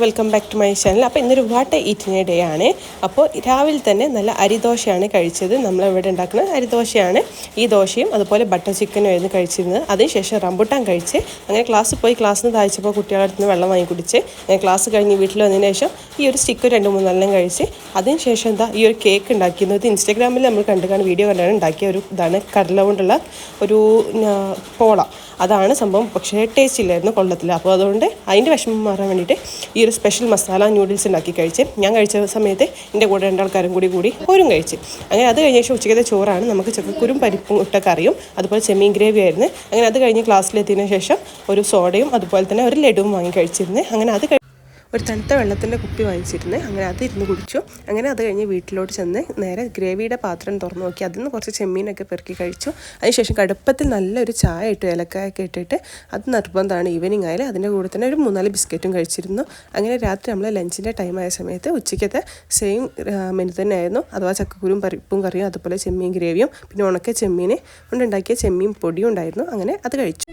Welcome back to my channel അപ്പോൾ ഇന്നൊരു വാട്ട ഈറ്റിനെ day ആണ്. അപ്പോൾ രാവിലെ തന്നെ നല്ല അരിദോശയാണ് കഴിച്ചത്. നമ്മൾ ഇവിടെ ഉണ്ടാക്കുന്ന അരിദോശയാണ്. ഈ ദോശയും അതുപോലെ ബട്ടർ ചിക്കനും ആയിരുന്നു കഴിച്ചിരുന്നത്. അതിനുശേഷം റംബുട്ടാൻ കഴിച്ച് അങ്ങനെ ക്ലാസ്സിൽ പോയി. ക്ലാസ്സിൽ നിന്ന് താഴ്ചപ്പോൾ കുട്ടികളുടെ അടുത്ത് വെള്ളം വാങ്ങി കുടിച്ച് ക്ലാസ് കഴിഞ്ഞ് വീട്ടിൽ വന്നതിന് ശേഷം ഈ ഒരു സ്റ്റിക്ക് രണ്ട് മൂന്നെണ്ണം കഴിച്ച് അതിനുശേഷം എന്താ ഈ ഒരു കേക്ക് ഉണ്ടാക്കിയിരുന്നു. ഇത് ഇൻസ്റ്റാഗ്രാമിൽ നമ്മൾ കണ്ടു കാണുന്ന വീഡിയോ കണ്ടാണ് ഉണ്ടാക്കിയ ഒരു ഇതാണ്. കടല കൊണ്ടുള്ള ഒരു പോള. അതാണ് സംഭവം. പക്ഷേ ടേസ്റ്റ് ഇല്ലായിരുന്നു കൊള്ളത്തില്ല. അപ്പോൾ അതുകൊണ്ട് അതിന്റെ വിഷമം മാറാൻ വേണ്ടിയിട്ട് ഈ ഒരു സ്പെഷ്യൽ മസാല നൂഡിൽസ് ഉണ്ടാക്കി കഴിച്ച് ഞാൻ കഴിച്ച സമയത്ത് എന്റെ കൂടെ രണ്ടാൾക്കാരും കൂടി കൂടി ഓരും കഴിച്ച്. അങ്ങനെ അത് കഴിഞ്ഞ ശേഷം ഉച്ചയ്ക്കത്തെ ചോറാണ്. നമുക്ക് ചക്കക്കുരും പരിപ്പും ഇട്ട കറിയും അതുപോലെ ചെമ്മീൻ ഗ്രേവി ആയിരുന്നു. അങ്ങനെ അത് കഴിഞ്ഞ് ക്ലാസ്സിലെത്തിയതിനു ശേഷം ഒരു സോഡയും അതുപോലെ തന്നെ ഒരു ലഡുവും വാങ്ങി കഴിച്ചിരുന്നു. അങ്ങനെ അത് ഒരു തണുത്ത വെള്ളത്തിന്റെ കുപ്പി വാങ്ങിച്ചിരുന്നു. അങ്ങനെ അത് ഇരുന്ന് കുടിച്ചു. അങ്ങനെ അത് കഴിഞ്ഞ് വീട്ടിലോട്ട് ചെന്ന് നേരെ ഗ്രേവിയുടെ പാത്രം തുറന്നു നോക്കി. അതിൽ നിന്ന് കുറച്ച് ചെമ്മീനൊക്കെ പെറുക്കി കഴിച്ചു. അതിനുശേഷം കടുപ്പത്തിൽ നല്ലൊരു ചായ ഇട്ടു ഏലക്കായൊക്കെ ഇട്ടിട്ട്. അത് നിർബന്ധമാണ്. ഈവനിങ് ആയാലും അതിന്റെ കൂടെ തന്നെ ഒരു മൂന്നാൽ ബിസ്ക്കറ്റും കഴിച്ചിരുന്നു. അങ്ങനെ രാത്രി നമ്മൾ ലഞ്ചിന്റെ ടൈം ആയ സമയത്ത് ഉച്ചയ്ക്കത്തെ സെയിം മെനു തന്നെ ആയിരുന്നു അഥവാ ചക്കക്കുരും പരിപ്പും കറിയും അതുപോലെ ചെമ്മീൻ ഗ്രേവിയും പിന്നെ ഉണക്ക ചെമ്മീൻ കൊണ്ടുണ്ടാക്കിയ ചെമ്മീൻ പൊടിയും ഉണ്ടായിരുന്നു. അങ്ങനെ അത് കഴിച്ചു.